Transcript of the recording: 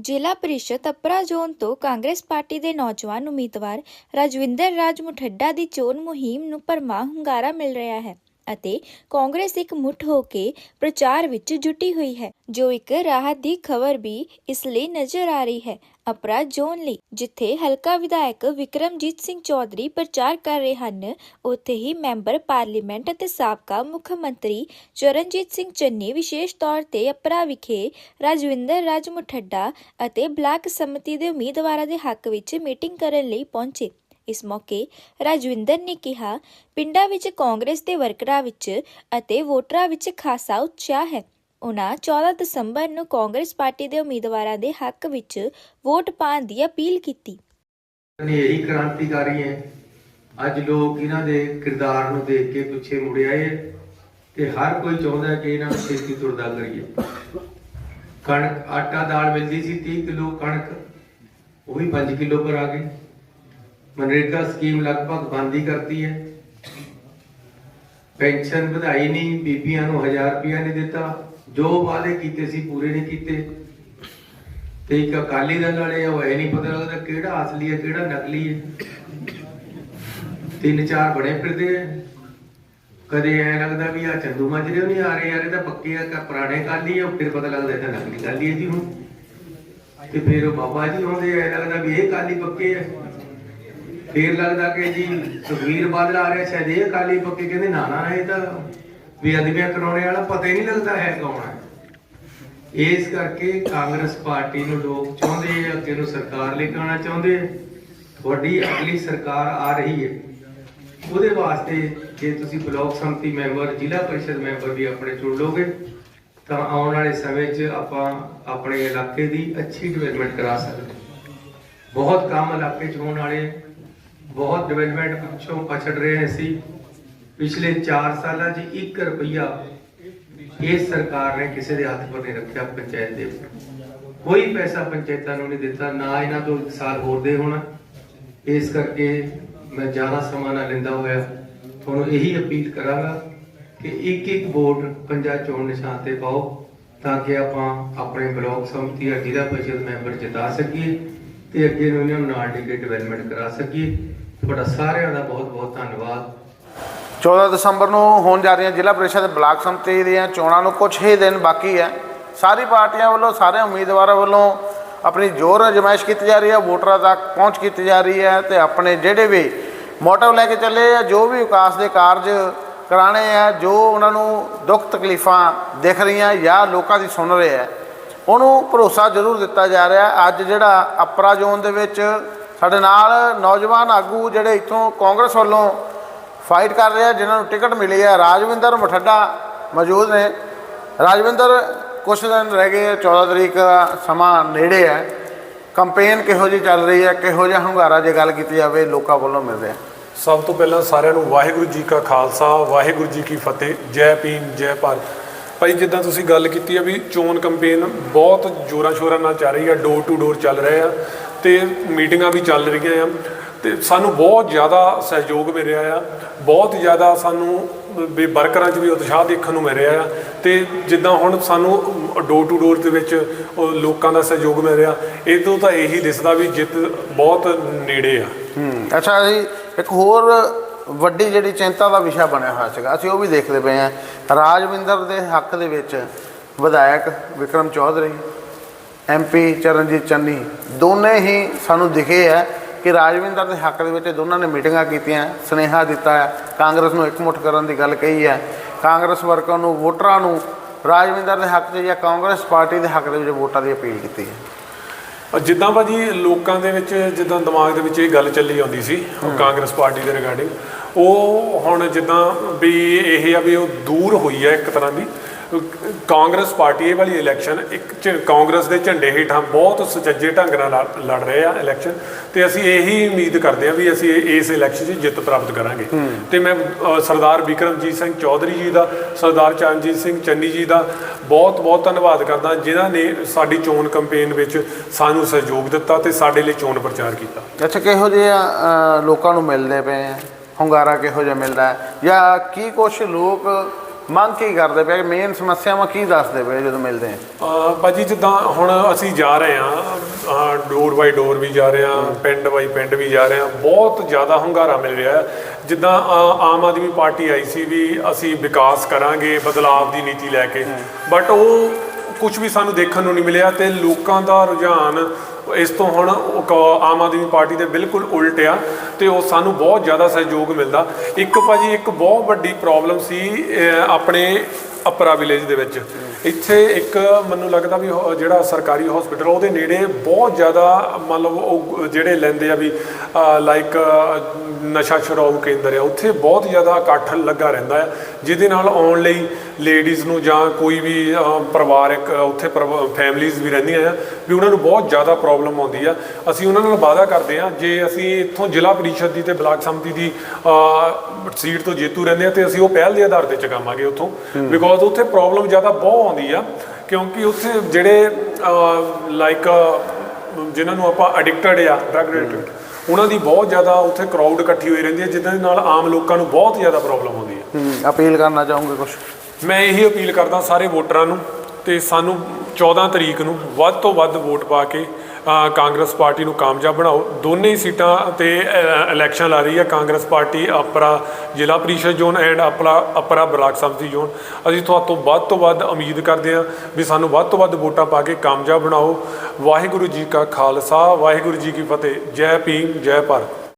ਜ਼ਿਲ੍ਹਾ ਪ੍ਰੀਸ਼ਦ ਅਪਰਾ ਜ਼ੋਨ ਤੋਂ ਕਾਂਗਰਸ ਪਾਰਟੀ ਦੇ ਨੌਜਵਾਨ ਉਮੀਦਵਾਰ ਰਾਜਵਿੰਦਰ ਰਾਜ ਮੁਠੱਡਾ ਦੀ ਚੋਣ ਮੁਹਿੰਮ ਨੂੰ ਭਰਮਾ ਹੁੰਗਾਰਾ ਮਿਲ ਰਿਹਾ ਹੈ ਅਤੇ ਕਾਂਗਰਸ ਇੱਕ ਮੁੱਠ ਹੋ ਕੇ ਪ੍ਰਚਾਰ ਵਿੱਚ ਜੁਟੀ ਹੋਈ ਹੈ। ਜੋ ਇੱਕ ਰਾਹਤ ਦੀ ਖਬਰ ਵੀ ਇਸ ਲਈ ਨਜ਼ਰ ਆ ਰਹੀ ਹੈ। ਅਪਰਾ ਜ਼ੋਨ ਲਈ, ਜਿੱਥੇ ਹਲਕਾ ਵਿਧਾਇਕ ਵਿਕਰਮਜੀਤ ਸਿੰਘ ਚੌਧਰੀ ਪ੍ਰਚਾਰ ਕਰ ਰਹੇ ਹਨ, ਉੱਥੇ ਹੀ ਮੈਂਬਰ ਪਾਰਲੀਮੈਂਟ ਅਤੇ ਸਾਬਕਾ ਮੁੱਖ ਮੰਤਰੀ ਚਰਨਜੀਤ ਸਿੰਘ ਚੰਨੀ ਵਿਸ਼ੇਸ਼ ਤੌਰ ਤੇ ਅਪਰਾ ਵਿਖੇ ਰਾਜਵਿੰਦਰ ਰਾਜ ਮੁਠੱਡਾ ਅਤੇ ਬਲਾਕ ਸਮਿਤੀ ਦੇ ਉਮੀਦਵਾਰਾਂ ਦੇ ਹੱਕ ਵਿੱਚ ਮੀਟਿੰਗ ਕਰਨ ਲਈ ਪਹੁੰਚੇ। ਇਸ ਮੌਕੇ ਰਾਜਵਿੰਦਰ ਨੇ ਕਿਹਾ, ਪਿੰਡਾਂ ਵਿੱਚ ਕਾਂਗਰਸ ਦੇ ਵਰਕਰਾਂ ਵਿੱਚ ਅਤੇ ਵੋਟਰਾਂ ਵਿੱਚ ਖਾਸਾ ਉਤਸ਼ਾਹ ਹੈ। ਉਹਨਾਂ 14 ਦਸੰਬਰ ਨੂੰ ਕਾਂਗਰਸ ਪਾਰਟੀ ਦੇ ਉਮੀਦਵਾਰਾਂ ਦੇ ਹੱਕ ਵਿੱਚ ਵੋਟ ਪਾਉਣ ਦੀ ਅਪੀਲ ਕੀਤੀ। ਨੇ ਕ੍ਰਾਂਤੀਕਾਰੀ ਹੈ। ਅੱਜ ਲੋਕ ਇਹਨਾਂ ਦੇ ਕਿਰਦਾਰ ਨੂੰ ਦੇਖ ਕੇ ਪਿੱਛੇ ਮੁੜ ਆਏ ਤੇ ਹਰ ਕੋਈ ਚਾਹੁੰਦਾ ਕਿ ਇਹਨਾਂ ਨੂੰ ਛੇਤੀ ਤੁਰਦਾ ਕਰੀਏ। ਕਣਕ ਆਟਾ ਦਾਲ ਮਿਲਦੀ ਸੀ 30 ਕਿਲੋ ਕਣਕ, ਉਹ ਵੀ 5 ਕਿਲੋ ਪਰ ਆ ਗਈ। ਮਨਰੇਗਾ ਸਕੀਮ ਲਗਭਗ ਬੰਦ ਹੀ ਕਰਤੀ ਹੈ। ਪੈਨਸ਼ਨ ਵਧਾਈ ਨਹੀਂ, ਬੀਬੀਆਂ ਨੂੰ 1000 ਰੁਪਇਆ ਨਹੀਂ ਦਿੱਤਾ। ਜੋ ਵਾਅਦੇ ਕੀਤੇ ਸੀ, ਪੂਰੇ ਨਹੀਂ ਕੀਤੇ। ਤੇ ਇੱਕ ਅਕਾਲੀ ਦਲ ਵਾਲੇ ਉਹ ਇਹ ਨਹੀਂ ਪਤਾ ਲੱਗਦਾ ਕਿਹੜਾ ਅਸਲੀ ਹੈ ਕਿਹੜਾ ਨਕਲੀ ਹੈ ਤਿੰਨ ਚਾਰ ਬਣੇ ਫਿਰਦੇ ਆ। ਕਦੇ ਐ ਲੱਗਦਾ ਵੀ ਆ ਚੰਦੂ ਮਾਜਰੇ ਨਹੀਂ ਆ ਰਹੇ, ਯਾਰ ਇਹ ਤਾਂ ਪੱਕੇ ਆ ਪੁਰਾਣੇ ਕਾਲੀ ਆ ਫਿਰ ਪਤਾ ਲੱਗਦਾ ਇਹ ਤਾਂ ਨਕਲੀ ਕਾਲੀ ਹੈ ਜੀ ਹੁਣ। ਤੇ ਫਿਰ ਉਹ ਬਾਬਾ ਜੀ ਆਉਂਦੇ ਐ ਲੱਗਦਾ ਵੀ ਇਹ ਕਾਲੀ ਪੱਕੇ ਆ। ਫਿਰ ਲੱਗਦਾ ਕਿ ਜੀ ਸੁਖਵੀਰ ਬਾਦਲ ਆ ਰਿਹਾ, ਸ਼ਾਇਦ ਇਹ ਕਾਲੀ ਪੱਕੇ, ਕਹਿੰਦੇ ਨਾ ਨਾ, ਇਹ ਤਾਂ ਵੀ ਅਦਬੀਆਂ ਕਰਾਉਣੇ ਵਾਲਾ ਪਤਾ ਹੀ ਨਹੀਂ ਲੱਗਦਾ ਹੈ ਕੌਣ ਹੈ। ਇਸ ਕਰਕੇ ਕਾਂਗਰਸ ਪਾਰਟੀ ਨੂੰ ਲੋਕ ਚਾਹੁੰਦੇ ਆ, ਅੱਗੇ ਨੂੰ ਸਰਕਾਰ ਲੈ ਕੇ ਆਉਣਾ ਚਾਹੁੰਦੇ ਆ। ਤੁਹਾਡੀ ਅਗਲੀ ਸਰਕਾਰ ਆ ਰਹੀ ਹੈ। ਉਹਦੇ ਵਾਸਤੇ ਜੇ ਤੁਸੀਂ ਬਲਾਕ ਸੰਮਤੀ ਮੈਂਬਰ, ਜ਼ਿਲ੍ਹਾ ਪਰਿਸ਼ਦ ਮੈਂਬਰ ਵੀ ਆਪਣੇ ਚੁਣ ਲੋਗੇ ਤਾਂ ਆਉਣ ਵਾਲੇ ਸਮੇਂ 'ਚ ਆਪਾਂ ਆਪਣੇ ਇਲਾਕੇ ਦੀ ਅੱਛੀ ਡਿਵੈਲਪਮੈਂਟ ਕਰਾ ਸਕਦੇ ਬਹੁਤ ਕੰਮ ਇਲਾਕੇ 'ਚ ਹੋਣ ਵਾਲੇ ਬਹੁਤ ਡਿਵੈਲਪਮੈਂਟ ਪਿੱਛੋਂ ਪਛੜ ਰਹੇ ਹਾਂ ਅਸੀਂ। ਪਿਛਲੇ 4 ਸਾਲਾਂ 'ਚ 1 ਰੁਪਈਆ ਇਸ ਸਰਕਾਰ ਨੇ ਕਿਸੇ ਦੇ ਹੱਥ ਪਰ ਨਹੀਂ ਰੱਖਿਆ ਪੰਚਾਇਤ ਦੇ ਉੱਪਰ। ਕੋਈ ਪੈਸਾ ਪੰਚਾਇਤਾਂ ਨੂੰ ਨਹੀਂ ਦਿੱਤਾ, ਨਾ ਇਹਨਾਂ ਤੋਂ ਇੱਕ ਸਾਲ ਹੋਰ ਦੇ ਹੋਣਾ। ਇਸ ਕਰਕੇ ਮੈਂ ਜ਼ਿਆਦਾ ਸਮਾਂ ਨਾ ਲੈਂਦਾ ਹੋਇਆ। ਤੁਹਾਨੂੰ ਇਹੀ ਅਪੀਲ ਕਰਾਂਗਾ ਕਿ ਇੱਕ ਇੱਕ ਵੋਟ ਪੰਜਾ ਚੋਣ ਨਿਸ਼ਾਨ ਤੇ ਪਾਓ ਤਾਂ ਕਿ ਆਪਾਂ ਆਪਣੇ ਬਲਾਕ ਸਮਿਤੀ ਜਾਂ ਜ਼ਿਲ੍ਹਾ ਪਰਿਸ਼ਦ ਮੈਂਬਰ ਜਿਤਾ ਸਕੀਏ ਤੇ ਅੱਗੇ ਨੂੰ ਇਹਨਾਂ ਨੂੰ ਨਾਲ ਦੇ ਕੇ ਡਿਵੈਲਪਮੈਂਟ ਕਰਾ ਸਕੀਏ। ਤੁਹਾਡਾ ਸਾਰਿਆਂ ਦਾ ਬਹੁਤ ਬਹੁਤ ਧੰਨਵਾਦ। 14 ਦਸੰਬਰ ਨੂੰ ਹੋਣ ਜਾ ਰਹੀਆਂ ਜ਼ਿਲ੍ਹਾ ਪ੍ਰੀਸ਼ਦ ਬਲਾਕ ਸੰਮਤੀ ਦੀਆਂ ਚੋਣਾਂ ਨੂੰ ਕੁਝ ਹੀ ਦਿਨ ਬਾਕੀ ਹੈ। ਸਾਰੀ ਪਾਰਟੀਆਂ ਵੱਲੋਂ ਸਾਰੇ ਉਮੀਦਵਾਰਾਂ ਵੱਲੋਂ ਆਪਣੀ ਜ਼ੋਰ ਅਜਮਾਇਸ਼ ਕੀਤੀ ਜਾ ਰਹੀ ਹੈ, ਵੋਟਰਾਂ ਤੱਕ ਪਹੁੰਚ ਕੀਤੀ ਜਾ ਰਹੀ ਹੈ ਤੇ ਆਪਣੇ ਜਿਹੜੇ ਵੀ ਮੋਟਿਵ ਲੈ ਕੇ ਚੱਲੇ ਆ, ਜੋ ਵੀ ਵਿਕਾਸ ਦੇ ਕਾਰਜ ਕਰਾਣੇ ਆ, ਜੋ ਉਹਨਾਂ ਨੂੰ ਦੁੱਖ ਤਕਲੀਫਾਂ ਦਿਖ ਰਹੀਆਂ ਜਾਂ ਲੋਕਾਂ ਦੀ ਸੁਣ ਰਹੇ ਆ, ਉਹਨੂੰ ਭਰੋਸਾ ਜ਼ਰੂਰ ਦਿੱਤਾ ਜਾ ਰਿਹਾ। ਅੱਜ ਜਿਹੜਾ ਅਪਰਾ ਜ਼ੋਨ ਦੇ ਵਿੱਚ ਸਾਡੇ ਨਾਲ ਨੌਜਵਾਨ ਆਗੂ ਜਿਹੜੇ ਇੱਥੋਂ ਕਾਂਗਰਸ ਵੱਲੋਂ ਫਾਈਟ ਕਰ ਰਿਹਾ ਜਿਨ੍ਹਾਂ ਨੂੰ ਟਿਕਟ ਮਿਲੀ ਹੈ। ਰਾਜਵਿੰਦਰ ਮਠੱਡਾ ਮੌਜੂਦ ਨੇ। ਰਾਜਵਿੰਦਰ ਕੁਛ ਦਿਨ ਰਹਿ ਗਏ ਆ, 14 ਤਰੀਕ ਦਾ ਸਮਾਂ ਨੇੜੇ ਹੈ। ਕੰਪੇਨ ਕਿਹੋ ਜਿਹੀ ਚੱਲ ਰਹੀ ਹੈ ਕਿਹੋ ਜਿਹਾ ਹੁੰਗਾਰਾ ਜੇ ਗੱਲ ਕੀਤੀ ਜਾਵੇ ਲੋਕਾਂ ਵੱਲੋਂ ਮਿਲ ਰਿਹਾ। ਸਭ ਤੋਂ ਪਹਿਲਾਂ ਸਾਰਿਆਂ ਨੂੰ ਵਾਹਿਗੁਰੂ ਜੀ ਕਾ ਖਾਲਸਾ ਵਾਹਿਗੁਰੂ ਜੀ ਕੀ ਫਤਿਹ। ਜੈ ਭੀਮ ਜੈ ਭਾਰਤ। ਭਾਈ ਜਿੱਦਾਂ ਤੁਸੀਂ ਗੱਲ ਕੀਤੀ ਆ ਵੀ ਚੋਣ ਕੰਪੇਨ ਬਹੁਤ ਜੋਰਾਂ ਸ਼ੋਰਾਂ ਨਾਲ ਚੱਲ ਰਹੀ ਆ ਡੋਰ ਟੂ ਡੋਰ ਚੱਲ ਰਹੇ ਆ ਤੇ ਮੀਟਿੰਗਾਂ ਵੀ ਚੱਲ ਰਹੀਆਂ ਆ। ਤੇ ਸਾਨੂੰ ਬਹੁਤ ਜ਼ਿਆਦਾ ਸਹਿਯੋਗ ਮਿਲ ਰਿਹਾ ਆ। ਬਹੁਤ ਜ਼ਿਆਦਾ ਸਾਨੂੰ ਵੀ ਵਰਕਰਾਂ 'ਚ ਵੀ ਉਤਸ਼ਾਹ ਦੇਖਣ ਨੂੰ ਮਿਲ ਰਿਹਾ ਆ। ਤੇ ਜਿੱਦਾਂ ਹੁਣ ਸਾਨੂੰ ਡੋਰ ਟੂ ਡੋਰ ਦੇ ਵਿੱਚ ਉਹ ਲੋਕਾਂ ਦਾ ਸਹਿਯੋਗ ਮਿਲ ਰਿਹਾ ਇਹ ਤੋਂ ਤਾਂ ਇਹੀ ਦਿਸਦਾ ਵੀ ਜਿੱਤ ਬਹੁਤ ਨੇੜੇ ਆ। ਹੂੰ, ਅੱਛਾ ਜੀ, ਇੱਕ ਹੋਰ ਵੱਡੀ ਜਿਹੜੀ ਚਿੰਤਾ ਦਾ ਵਿਸ਼ਾ ਬਣਿਆ ਹੋਇਆ ਸੀਗਾ, ਅਸੀਂ ਉਹ ਵੀ ਦੇਖਦੇ ਪਏ ਹਾਂ ਰਾਜਵਿੰਦਰ ਦੇ ਹੱਕ ਦੇ ਵਿੱਚ ਵਿਧਾਇਕ ਵਿਕਰਮ ਚੌਧਰੀ ਐਮਪੀ ਚਰਨਜੀਤ ਚੰਨੀ, ਦੋਨੇ ਹੀ ਸਾਨੂੰ ਦਿਖੇ ਹੈ ਕਿ ਰਾਜਵਿੰਦਰ ਦੇ ਹੱਕ ਦੇ ਵਿੱਚ ਦੋਨਾਂ ਨੇ ਮੀਟਿੰਗਾਂ ਕੀਤੀਆਂ ਸੁਨੇਹਾ ਦਿੱਤਾ ਹੈ। ਕਾਂਗਰਸ ਨੂੰ ਇਕਮੁੱਠ ਕਰਨ ਦੀ ਗੱਲ ਕਹੀ ਹੈ। ਕਾਂਗਰਸ ਵਰਕਰਾਂ ਨੂੰ ਵੋਟਰਾਂ ਨੂੰ ਰਾਜਵਿੰਦਰ ਦੇ ਹੱਕ 'ਚ ਜਾਂ ਕਾਂਗਰਸ ਪਾਰਟੀ ਦੇ ਹੱਕ ਦੇ ਵਿੱਚ ਵੋਟਾਂ ਦੀ ਅਪੀਲ ਕੀਤੀ ਹੈ। ਜਿੱਦਾਂ ਭਾਜੀ ਲੋਕਾਂ ਦੇ ਵਿੱਚ ਜਿੱਦਾਂ ਦਿਮਾਗ ਦੇ ਵਿੱਚ ਇਹ ਗੱਲ ਚੱਲੀ ਆਉਂਦੀ ਸੀ ਕਾਂਗਰਸ ਪਾਰਟੀ ਦੇ ਰਿਗਾਰਡਿੰਗ ਉਹ ਹੁਣ ਜਿੱਦਾਂ ਵੀ ਇਹ ਆ ਵੀ ਉਹ ਦੂਰ ਹੋਈ ਹੈ ਇੱਕ ਤਰ੍ਹਾਂ ਦੀ। ਕਾਂਗਰਸ ਪਾਰਟੀ ਇਹ ਵਾਲੀ ਇਲੈਕਸ਼ਨ ਇੱਕ ਕਾਂਗਰਸ ਦੇ ਝੰਡੇ ਹੇਠਾਂ ਬਹੁਤ ਸੁਚੱਜੇ ਢੰਗ ਨਾਲ ਲੜ- ਰਹੇ ਆ ਇਲੈਕਸ਼ਨ ਤੇ ਅਸੀਂ ਇਹੀ ਉਮੀਦ ਕਰਦੇ ਹਾਂ ਵੀ ਅਸੀਂ ਇਸ ਇਲੈਕਸ਼ਨ 'ਚ ਜਿੱਤ ਪ੍ਰਾਪਤ ਕਰਾਂਗੇ। ਤੇ ਮੈਂ ਸਰਦਾਰ ਵਿਕਰਮਜੀਤ ਸਿੰਘ ਚੌਧਰੀ ਜੀ ਦਾ ਸਰਦਾਰ ਚਰਨਜੀਤ ਸਿੰਘ ਚੰਨੀ ਜੀ ਦਾ ਬਹੁਤ ਬਹੁਤ ਧੰਨਵਾਦ ਕਰਦਾ ਜਿਨ੍ਹਾਂ ਨੇ ਸਾਡੀ ਚੋਣ ਕੰਪੇਨ ਵਿੱਚ ਸਾਨੂੰ ਸਹਿਯੋਗ ਦਿੱਤਾ ਤੇ ਸਾਡੇ ਲਈ ਚੋਣ ਪ੍ਰਚਾਰ ਕੀਤਾ। ਅੱਛਾ ਕਿਹੋ ਜਿਹੇ ਲੋਕਾਂ ਨੂੰ ਮਿਲਦੇ ਪਏ ਆ? ਹੁੰਗਾਰਾ ਕਿਹੋ ਜਿਹਾ ਮਿਲਦਾ ਹੈ? ਜਾਂ ਕੀ ਕੁਛ ਲੋਕ ਮੰਗ ਕੀ ਕਰਦੇ ਪਏ? ਮੇਨ ਸਮੱਸਿਆਵਾਂ ਕੀ ਦੱਸਦੇ ਪਏ ਜਦੋਂ ਮਿਲਦੇ ਆ? ਭਾਜੀ ਜਿੱਦਾਂ ਹੁਣ ਅਸੀਂ ਜਾ ਰਹੇ ਹਾਂ ਡੋਰ ਬਾਈ ਡੋਰ ਵੀ ਜਾ ਰਹੇ ਹਾਂ ਪਿੰਡ ਬਾਈ ਪਿੰਡ ਵੀ ਜਾ ਰਹੇ ਹਾਂ ਬਹੁਤ ਜ਼ਿਆਦਾ ਹੁੰਗਾਰਾ ਮਿਲ ਰਿਹਾ ਜਿੱਦਾਂ ਆਮ ਆਦਮੀ ਪਾਰਟੀ ਆਈ ਸੀ ਵੀ ਅਸੀਂ ਵਿਕਾਸ ਕਰਾਂਗੇ ਬਦਲਾਵ ਦੀ ਨੀਤੀ ਲੈ ਕੇ। ਬਟ ਉਹ ਕੁਝ ਵੀ ਸਾਨੂੰ ਦੇਖਣ ਨੂੰ ਨਹੀਂ ਮਿਲਿਆ ਤੇ ਲੋਕਾਂ ਦਾ ਰੁਝਾਨ ਇਸ ਤੋਂ ਹੁਣ ਕ- ਆਮ ਆਦਮੀ ਪਾਰਟੀ ਦੇ ਬਿਲਕੁਲ ਉਲਟ ਆ ਤੇ ਉਹ ਸਾਨੂੰ ਬਹੁਤ ਜ਼ਿਆਦਾ ਸਹਿਯੋਗ ਮਿਲਦਾ। ਇੱਕ ਭਾਜੀ ਇੱਕ ਬਹੁਤ ਵੱਡੀ ਪ੍ਰੋਬਲਮ ਸੀ ਆਪਣੇ ਅਪਰਾ ਵਿਲੇਜ ਦੇ ਵਿੱਚ। ਇੱਥੇ ਇੱਕ ਮੈਨੂੰ ਲੱਗਦਾ ਵੀ ਉਹ ਜਿਹੜਾ ਸਰਕਾਰੀ ਹਸਪੀਟਲ ਉਹਦੇ ਨੇੜੇ ਬਹੁਤ ਜ਼ਿਆਦਾ ਮਤਲਬ ਉਹ ਜਿਹੜੇ ਲੈਂਦੇ ਆ ਵੀ ਲਾਈਕ ਨਸ਼ਾ ਛੁਡਾਊ ਕੇਂਦਰ ਆ ਉੱਥੇ ਬਹੁਤ ਜ਼ਿਆਦਾ ਇਕੱਠ ਲੱਗਾ ਰਹਿੰਦਾ ਹੈ ਜਿਹਦੇ ਨਾਲ ਆਉਣ ਲਈ ਲੇਡੀਜ਼ ਨੂੰ ਜਾਂ ਕੋਈ ਵੀ ਪਰਿਵਾਰਕ ਉੱਥੇ ਫੈਮਲੀਜ਼ ਵੀ ਰਹਿੰਦੀਆਂ ਆ ਵੀ ਉਹਨਾਂ ਨੂੰ ਬਹੁਤ ਜ਼ਿਆਦਾ ਪ੍ਰੋਬਲਮ ਆਉਂਦੀ ਆ। ਅਸੀਂ ਉਹਨਾਂ ਨਾਲ ਵਾਅਦਾ ਕਰਦੇ ਆ ਜੇ ਅਸੀਂ ਇੱਥੋਂ ਜ਼ਿਲ੍ਹਾ ਪਰਿਸ਼ਦ ਦੀ ਤੇ ਬਲਾਕ ਸੰਮਤੀ ਦੀ ਸੀਟ ਤੋਂ ਜੇਤੂ ਰਹਿੰਦੇ ਆ ਤੇ ਅਸੀਂ ਉਹ ਪਹਿਲ ਦੇ ਆਧਾਰ ਤੇ ਚੁਕਾਵਾਂਗੇ ਉੱਥੋਂ ਬਿਕੋਜ਼ ਉੱਥੇ ਪ੍ਰੋਬਲਮ ਜ਼ਿਆਦਾ ਬਹੁਤ ਆਉਂਦੀ ਆ ਕਿਉਂਕਿ ਉੱਥੇ ਜਿਹੜੇ ਲਾਈਕ ਜਿਨ੍ਹਾਂ ਨੂੰ ਆਪਾਂ ਐਡਿਕਟਡ ਆ ਡਰਗ ਐਡਿਕਟਡ ਉਹਨਾਂ ਦੀ ਬਹੁਤ ਜ਼ਿਆਦਾ ਉੱਥੇ ਕਰਾਊਡ ਇਕੱਠੀ ਹੋਈ ਰਹਿੰਦੀ ਹੈ ਜਿੱਦਾਂ ਦੇ ਨਾਲ ਆਮ ਲੋਕਾਂ ਨੂੰ ਬਹੁਤ ਜ਼ਿਆਦਾ ਪ੍ਰੋਬਲਮ ਆਉਂਦੀ ਹੈ ਹੂੰ ਅਪੀਲ ਕਰਨਾ ਚਾਹੋਗੇ ਕੁਝ ਮੈਂ ਇਹੀ ਅਪੀਲ ਕਰਦਾ ਸਾਰੇ ਵੋਟਰਾਂ ਨੂੰ ਤੇ ਸਾਨੂੰ 14 ਤਰੀਕ ਨੂੰ ਵੱਧ ਤੋਂ ਵੱਧ ਵੋਟ ਪਾ ਕੇ ਕਾਂਗਰਸ ਪਾਰਟੀ ਨੂੰ ਕਾਮਯਾਬ ਬਣਾਓ। ਦੋਨੇ ਹੀ ਸੀਟਾਂ ਤੇ ਇਲੈਕਸ਼ਨ ਲਾ ਰਹੀ ਹੈ। ਕਾਂਗਰਸ ਪਾਰਟੀ ਅਪਰਾ ਜ਼ਿਲ੍ਹਾ ਪ੍ਰੀਸ਼ਦ zone and Apra Apra block Samiti zone. ਅਸੀਂ ਤੁਹਾਤੋਂ ਵੱਧ ਤੋਂ ਵੱਧ ਉਮੀਦ ਕਰਦੇ ਹਾਂ ਵੀ ਸਾਨੂੰ ਵੱਧ ਤੋਂ ਵੱਧ ਵੋਟਾਂ ਪਾ ਕੇ ਕਾਮਯਾਬ ਬਣਾਓ। ਵਾਹਿਗੁਰੂ ਜੀ ਕਾ ਖਾਲਸਾ, ਵਾਹਿਗੁਰੂ ਜੀ ਕੀ ਫਤਿਹ। ਜੈ ਭੀਮ, ਜੈ ਭਾਰਤ।